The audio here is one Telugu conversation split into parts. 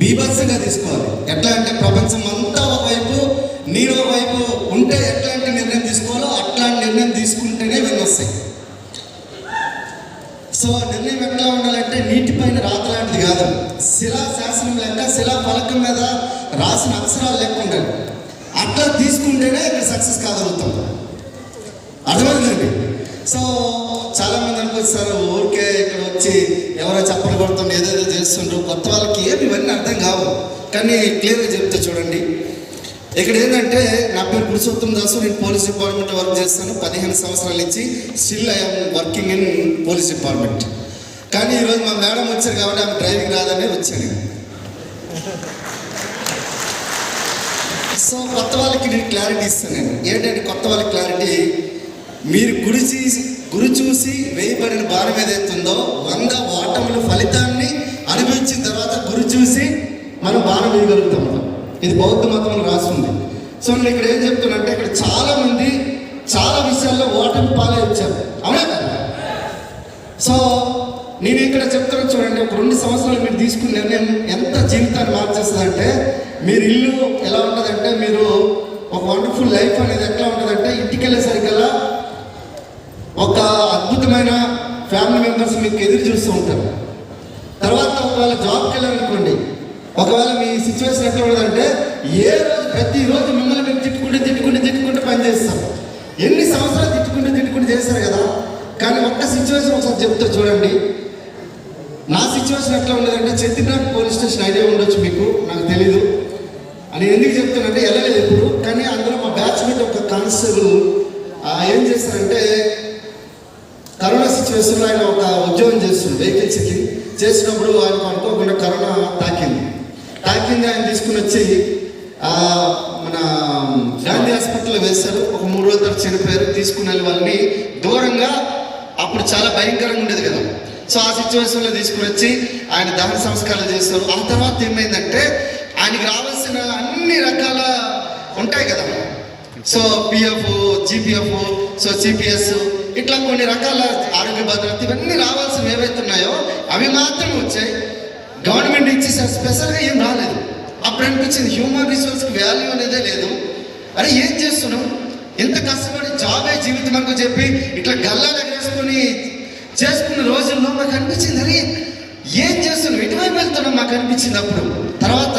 బీభత్సంగా తీసుకోవాలి. ఎట్లా అంటే ప్రపంచం అంతా ఒకవైపు నేను ఒకవైపు ఉంటే ఎట్లాంటి నిర్ణయం తీసుకోవాలో అట్లాంటి నిర్ణయం తీసుకుంటేనే ఇవన్నీ వస్తాయి. సో నిర్ణయం ఎట్లా ఉండాలంటే నీటిపైన రాత లాంటిది కాదు. శిలా శాసనం లెక్క శిలా ఫలకం మీద రాసిన అక్షరాలు లెక్క ఉండాలి. అట్లా తీసుకుంటేనే ఇక్కడ సక్సెస్ కాగలుగుతాం. అర్థమైందండి? సో చాలామంది అనుకొస్తారు ఊరికే ఇక్కడ వచ్చి ఎవరో చప్పలు కొడుతుండే ఏదేదో చేస్తుండ్రు కొత్త వాళ్ళకి ఏమి ఇవన్నీ అర్థం కావు. కానీ క్లియర్గా చెప్తే చూడండి. ఇక్కడ ఏంటంటే నా పేరు పురుషోత్తం దాసు నేను పోలీస్ డిపార్ట్మెంట్ వర్క్ చేస్తాను. పదిహేను సంవత్సరాల నుంచి still I'm working in police department. కానీ ఈరోజు మా మేడం వచ్చారు కాబట్టి ఆమె డ్రైవింగ్ రాదనే వచ్చాను సో కొత్త వాళ్ళకి నేను క్లారిటీ ఇస్తాను నేను. ఏంటంటే కొత్త వాళ్ళకి క్లారిటీ మీరు గురి చూసి గురి చూసి వేయబడిన భారం ఏదైతుందో వంద ఓటముల ఫలితాన్ని అనుభవించిన తర్వాత గురి చూసి మనం బాణం వేయగలుగుతాం ఇది బౌద్ధ మతం రాస్తుంది సో నేను ఇక్కడ ఏం చెప్తున్నానంటే ఇక్కడ చాలా మంది చాలా విషయాల్లో ఓటమి పాలై వచ్చారు. అవునా కదా? సో నేను ఇక్కడ చెప్తున్నా చూడండి ఒక రెండు సంవత్సరాలు మీరు తీసుకున్న నిర్ణయం ఎంత జీవితాన్ని మార్చేస్తుందంటే మీరు ఇల్లు ఎలా ఉంటుందంటే మీరు ఒక వండర్ఫుల్ లైఫ్ అనేది ఎట్లా ఉంటుందంటే ఫ్యామిలీ మెంబర్స్ మీకు ఎదురు చూస్తూ ఉంటారు. తర్వాత ఒకవేళ జాబ్కి వెళ్ళాలనుకోండి ఒకవేళ మీ సిచ్యువేషన్ ఎట్లా ఉండదంటే ఏ రోజు ప్రతిరోజు మిమ్మల్ని మీరు తిట్టుకుంటూ తిట్టుకుంటూ తిట్టుకుంటూ పనిచేస్తాం ఎన్ని సంవత్సరాలు తిట్టుకుంటూ తిట్టుకుంటూ చేస్తారు కదా? కానీ ఒక్క సిచ్యువేషన్ ఒకసారి చెప్తా చూడండి. నా సిచ్యువేషన్ ఎట్లా ఉండదంటే చెత్తినాథ్ పోలీస్ స్టేషన్ ఐడియా ఉండొచ్చు మీకు నాకు తెలీదు. అని ఎందుకు చెప్తానంటే వెళ్ళలేదు ఇప్పుడు. కానీ అందులో మా బ్యాచ్మేట్ ఒక కానిస్టేబుల్ ఏం చేస్తారంటే కరోనా ఆయన ఒక ఉద్యోగం చేస్తుంది వెహికల్స్కి చేసినప్పుడు ఆయన అనుకోకుండా కరోనా తాకింది. తాకింది ఆయన తీసుకుని వచ్చి మన గాంధీ హాస్పిటల్లో వేశారు. ఒక మూడు రోజుల తర్వాత చనిపోయారు. తీసుకుని వెళ్ళి వాళ్ళని దూరంగా అప్పుడు చాలా భయంకరంగా ఉండేది కదా. సో ఆ సిచ్యువేషన్లో తీసుకుని వచ్చి ఆయన దహన సంస్కారాలు చేస్తారు ఆ తర్వాత ఏమైందంటే ఆయనకి రావాల్సిన అన్ని రకాల ఉంటాయి కదా. So PF GPF so CPS ఇట్లా కొన్ని రకాల ఆరోగ్య భద్రత ఇవన్నీ రావాల్సినవి ఏవైతే ఉన్నాయో అవి మాత్రం వచ్చాయి. గవర్నమెంట్ ఇచ్చి స్పెషల్గా ఏం రాలేదు. అప్పుడు అనిపించింది హ్యూమన్ రిసోర్స్కి వాల్యూ అనేదే లేదు. అరే ఏం చేస్తున్నాం ఎంత కష్టపడి జాబే జీవితం అనుకో చెప్పి ఇట్లా గల్లా దగ్గరేసుకొని చేసుకున్న రోజుల్లో మాకు అనిపించింది అరే ఏం చేస్తున్నాం ఇటువైపు వెళ్తున్నాం మాకు అనిపించింది అప్పుడు. తర్వాత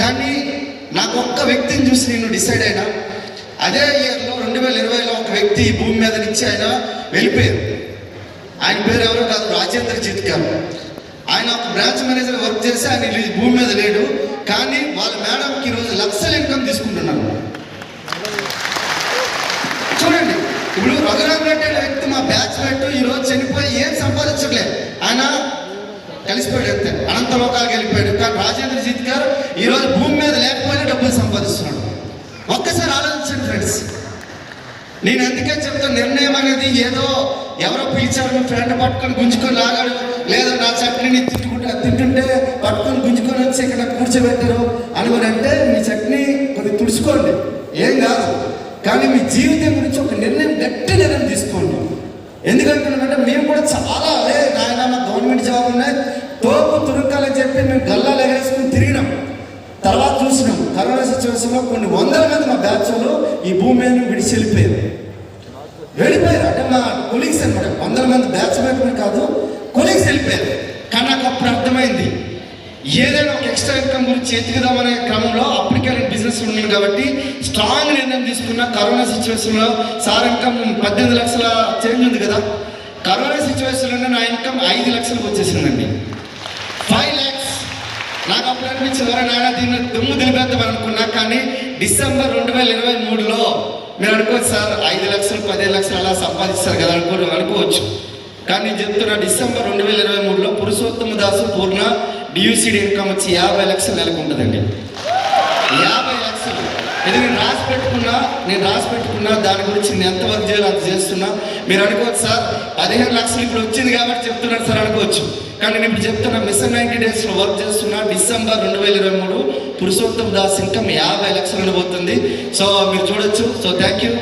కానీ నాకు ఒక్క వ్యక్తిని చూసి నేను డిసైడ్ అయినా అదే ఇయర్లో రెండు వేల ఇరవైలో ఒక వ్యక్తి ఈ భూమి మీద నుంచి ఆయన వెళ్ళిపోయారు. ఆయన పేరు ఎవరు కాదు రాజేంద్ర జీత్ ఆయన ఒక బ్రాంచ్ మేనేజర్ వర్క్ చేసి ఆయన భూమి మీద లేడు. కానీ వాళ్ళ మేడంకి ఈరోజు లక్షల ఇన్కమ్ తీసుకుంటున్నారు చూడండి ఇప్పుడు రఘురామ్ రెడ్డి అనే వ్యక్తి మా బ్యాచ్ మేట్ ఈరోజు చనిపోయి ఏం సంపాదించట్లేదు ఆయన కలిసిపోయాడు అంతే అనంత లోకాలకు వెళ్ళిపోయాడు. కానీ రాజేంద్ర జీత్ గారు ఈరోజు భూమి మీద లేకపోయినా డబ్బులు సంపాదిస్తున్నాడు. ఒక్కసారి ఆలోచించండి ఫ్రెండ్స్. నేను అందుకే చెప్తా నిర్ణయం అనేది ఏదో ఎవరో పిలిచారు మీ ఫ్రెండ్ పట్టుకొని గుంజుకొని లాగాడు లేదా నా చట్నీని తింటుకుంటే తింటుంటే పట్టుకొని గుంజుకొని వచ్చి ఇక్కడ కూర్చోబెట్టారు అనుకుని అంటే మీ చట్నీ కొన్ని తుడుచుకోండి. ఏం కాదు. కానీ మీ జీవితం గురించి ఒక నిర్ణయం గట్టి నిర్ణయం తీసుకోండి. ఎందుకంటున్నామంటే మేము కూడా చాలా అదే నాయన కరోనా కొన్ని వందల మంది మా బ్యాచ్ ఈ భూమి మీద విడిచి వెళ్ళిపోయారు. వెళ్ళిపోయారు. అంటే మా కొలీగ్స్ అనమాట వందల మంది బ్యాచ్ మేట్ కాదు కొలీగ్స్ వెళ్ళిపోయారు. కానీ నాకు అప్పుడు అర్థమైంది ఏదైనా ఒక ఎక్స్ట్రా ఇన్కమ్ గురించి ఎత్తుకుదామనే క్రమంలో అప్పటికే బిజినెస్ ఉన్నాను కాబట్టి స్ట్రాంగ్ నిర్ణయం తీసుకున్న కరోనా సిచ్యువేషన్లో సార్ ఇన్కమ్ పద్దెనిమిది లక్షల చేంజ్ ఉంది కదా. కరోనా సిచ్యువేషన్లోనే నా ఇన్కమ్ ఐదు లక్షలకు వచ్చేసిందండి. ఫైవ్ ల్యాక్స్ నాకు అప్పుడు అనిపించింది ఎవరైనా నాయన దీన్ని దుమ్ము దిలిపేద్దాం అనుకున్నా కానీ డిసెంబర్ రెండు వేల ఇరవై మూడులో మీరు అనుకోవచ్చు సార్ ఐదు లక్షలు పదిహేను లక్షలు అలా సంపాదిస్తారు కదా అనుకో అనుకోవచ్చు. కానీ చెప్తున్న డిసెంబర్ రెండు వేల ఇరవై మూడులో పురుషోత్తమ దాసు పూర్ణ డియూసీడీ ఇన్కమ్ వచ్చి యాభై లక్షలు నెలకు ఉంటుందండి. యాభై లక్షలు. ఇది నేను రాసి పెట్టుకున్నా నేను రాసి పెట్టుకున్నా దాని గురించి నేను ఎంత వర్క్ చేయాలో అంత చేస్తున్నా. మీరు అనుకోవచ్చు సార్ పదిహేను లక్షలు ఇప్పుడు వచ్చింది కాబట్టి చెప్తున్నాను సార్ అనుకోవచ్చు. కానీ నేను ఇప్పుడు చెప్తున్నా మిషన్ నైన్టీ డేస్లో వర్క్ చేస్తున్నా డిసెంబర్ రెండు వేల ఇరవై మూడు పురుషోత్తం దాస్ ఇన్కమ్ యాభై లక్షలు ఉండబోతుంది. సో మీరు చూడొచ్చు. So thank you.